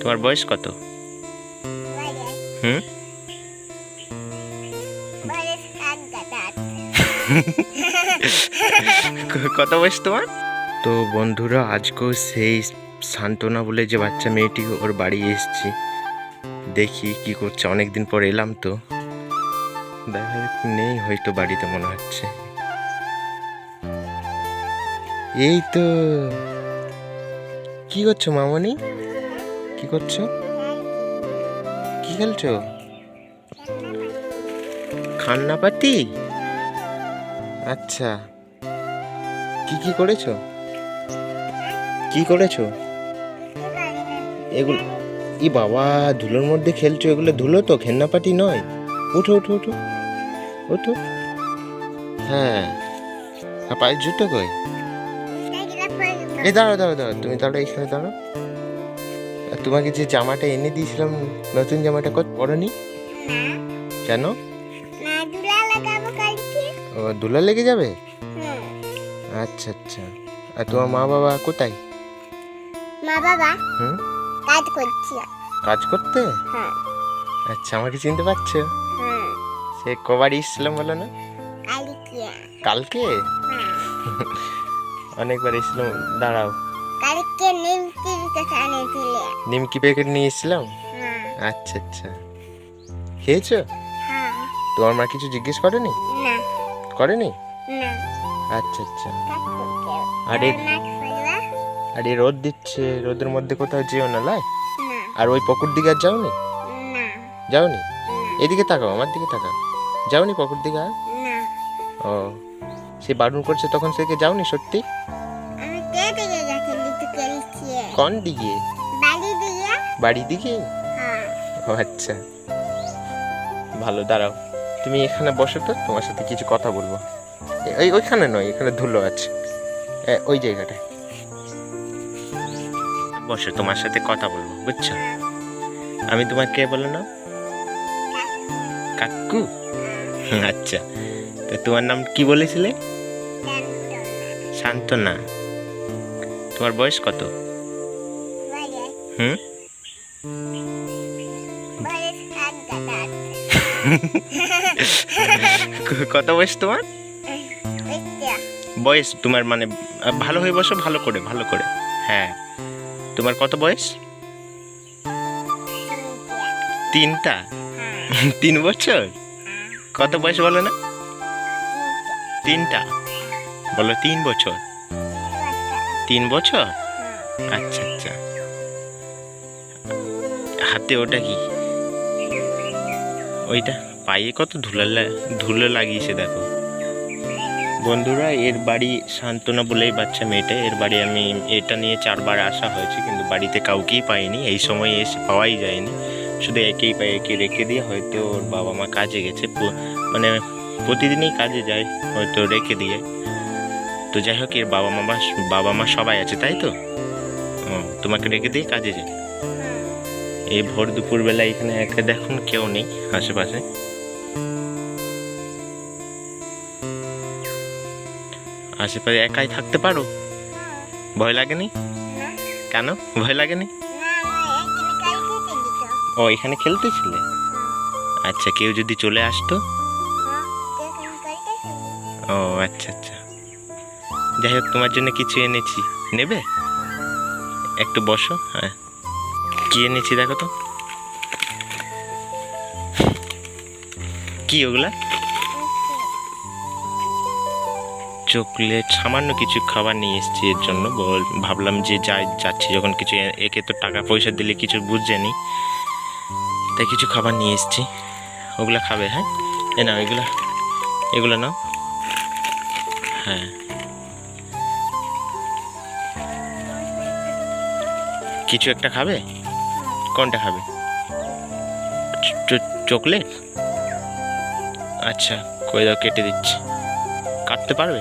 তোমার বয়স কত? হুম? কত বয়স তোমার? তো বন্ধুরা আজকেও সেই সান্ত্বনা বলে যে বাচ্চা মেয়েটি ওর বাড়ি এসেছি দেখি কি করছে। অনেকদিন পর এলাম তো। দেখা নেই হয়তো বাড়িতে মনে হচ্ছে। এই তো। কি করছ, মামনি? কি করছ? কি খেলছো? খান্না পাতি আচ্ছা। কি কি করেছ? কি করেছ? এগুলো ই বাবা, ধুলোর মধ্যে খেলছো, এগুলো ধুলো তো, খেন্না খেন্নাপাটি নয়। উঠো উঠো উঠো উঠো হ্যাঁ। পায়ের জুতো কই? এই দাঁড়াও দাঁড়াও দাঁড়াও তুমি দাঁড়াও এখানে দাঁড়াও। আর তোমাকে যে জামাটা এনে দিয়েছিলাম নতুন জামাটা কত পরনি? কেন? ও ধুলা লেগে যাবে? আচ্ছা আচ্ছা। আর তোমার মা বাবা কোথায়? মা বাবা? হুম? কাজ করছি। কাজ করতে? হ্যাঁ। আচ্ছা আমাকে চিনতে পারছ? হ্যাঁ সে কবার এসেছিলাম বলো না? কালকে। কালকে? হ্যাঁ। অনেকবার এসেছিলাম দাঁড়াও। কালকে দিতে আনেছিলে। নিমকি প্যাকেট নিয়ে এসেছিলাম? হ্যাঁ। আচ্ছা আচ্ছা। খেয়েছো? হ্যাঁ। তোমার মা কিছু জিজ্ঞেস করেনি? না। করেনি? না। আচ্ছা আচ্ছা। আরে আরে রোদ দিচ্ছে রোদের মধ্যে কোথাও যেও না লাই? আর ওই পকুর দিকে আর যাওনি? না। যাওনি? এদিকে তাকাও আমার দিকে তাকাও। যাওনি পকুর দিকে আর? না। ও। সে বারণ করছে তখন যাওনি সত্যি? আমি কে লিচু খেলছি কোন দিকে বাড়ি দিকে হ্যাঁ। ও আচ্ছা। ভালো দাঁড়াও। তুমি এখানে বসো তো তোমার সাথে কিছু কথা বলব। ওই ওইখানে নয় এখানে ধুলো আছে। ওই জায়গাটায়। বসো তোমার সাথে কথা বলব বুঝছ? আমি তোমার কে বলো না কাকু? আচ্ছা। তো তোমার নাম কি বলেছিলে? শান্তনা তোমার বয়স কত? হুম? কত বয়স তোমার? বয়স তোমার মানে ভালো হয়ে বসো ভালো করে ভালো করে। হ্যাঁ। তোমার কত বয়স? তিনটা? তিন বছর? কত বয়স বলো না? তিনটা। বলো তিন বছর? তিন বছর? আচ্ছা আচ্ছা। হাতে ওটা কি? ওইটা পায়ে কত ধুলো ধুলো লাগিয়েছে দেখো। বন্ধুরা এর বাড়ি সান্ত্বনা বলেই বাচ্চা মেয়েটা এর বাড়ি আমি এটা নিয়ে চারবার আসা হয়েছে কিন্তু বাড়িতে কাউকেই পাইনি এই সময় এসে পাওয়াই যায়নি। শুধু একেই পাই একে রেখে দিয়ে হয়তো ওর বাবা মা কাজে গেছে মানে প্রতিদিনই কাজে যায় হয়তো রেখে দিয়ে। তো যাই হোক এর বাবা মা বাবা মা সবাই আছে তাই তো? ও, তোমাকে রেখে দিয়ে কাজে যায় এই ভোর দুপুরবেলা এখানে একা দেখুন কেউ নেই আশেপাশে। আশেপাশে একাই থাকতে পারো? ভয় লাগেনি? কেন? ভয় লাগেনি? ও এখানে খেলতেছিলে? আচ্ছা কেউ যদি চলে আসতো? ও আচ্ছা আচ্ছা। যাই হোক তোমার জন্য কিছু এনেছি। নেবে? একটু বসো হ্যাঁ। কি এনেছি দেখো তো। কি ওগুলা? চকলেট, সামান্য কিছু খাবার নিয়ে এসেছি এর জন্য। বল- ভাবলাম যে যাই, যাচ্ছি যখন কিছু একে তো টাকা পয়সা দিলে কিছু বুঝছেনি তাই কিছু খাবার নিয়ে এসেছি। ওগুলা খাবে হ্যাঁ? এ না এগুলা, এগুলো নাও। হ্যাঁ। কিছু একটা খাবে? কোনটা খাবে? চকলেট? আচ্ছা কই দাও, কেটে দিচ্ছি। কাটতে পারবে?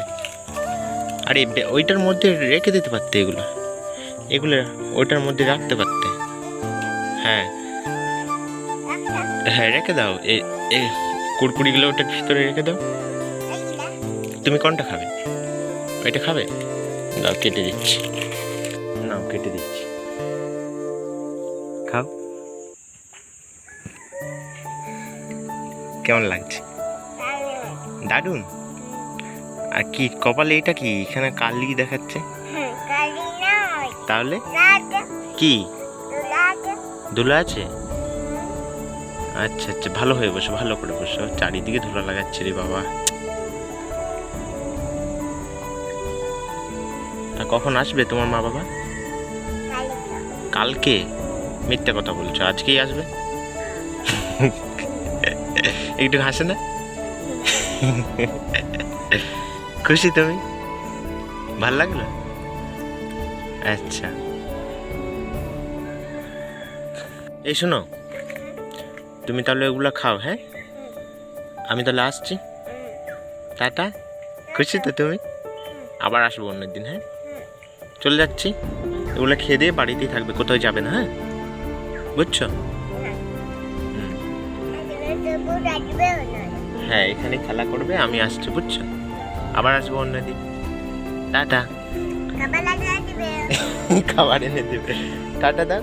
আরে ওইটার মধ্যে রেখে দিতে পারতে এগুলো। এগুলো ওইটার মধ্যে রাখতে পারতে। হ্যাঁ। হ্যাঁ রেখে দাও। এ কুড়কুড়িগুলো ওটার ভিতরে রেখে দাও। তুমি কোনটা খাবে? ওইটা খাবে? দাও, কেটে দিচ্ছি। নাও, কেটে দিচ্ছি। খাও কেমন লাগছে? দারুণ। আর কি, কপালে এটা কি? এখানে কালি দেখাচ্ছে? তাহলে? কি? ধুলো আছে? আচ্ছা আচ্ছা ভালো হয়ে বসো, ভালো করে বসো। চারিদিকে ধুলো লাগাচ্ছে রে বাবা। কখন আসবে তোমার মা বাবা কালকে? মিথ্যে কথা বলছো, আজকেই আসবে? একটু হাসে না। খুশি তুমি? ভালো লাগল? আচ্ছা। এই শোনো, তুমি তাহলে ওগুলো খাও হ্যাঁ? আমি তাহলে আসছি। টাটা। খুশি তো তুমি? আবার আসব অন্যদিন হ্যাঁ? চলে যাচ্ছি। এগুলো খেয়ে দিয়ে বাড়িতেই থাকবে, কোথাও যাবে না হ্যাঁ? বুঝছ? নয় হ্যাঁ এখানে খেলা করবে আমি আসছি বুঝছ? আবার আসব অন্যদিন টাটা। খাবার লাগিয়ে দিবে। খাবার এনে দেবে। টাটা দাও।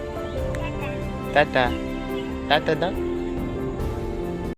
টাটা। টাটা দাও।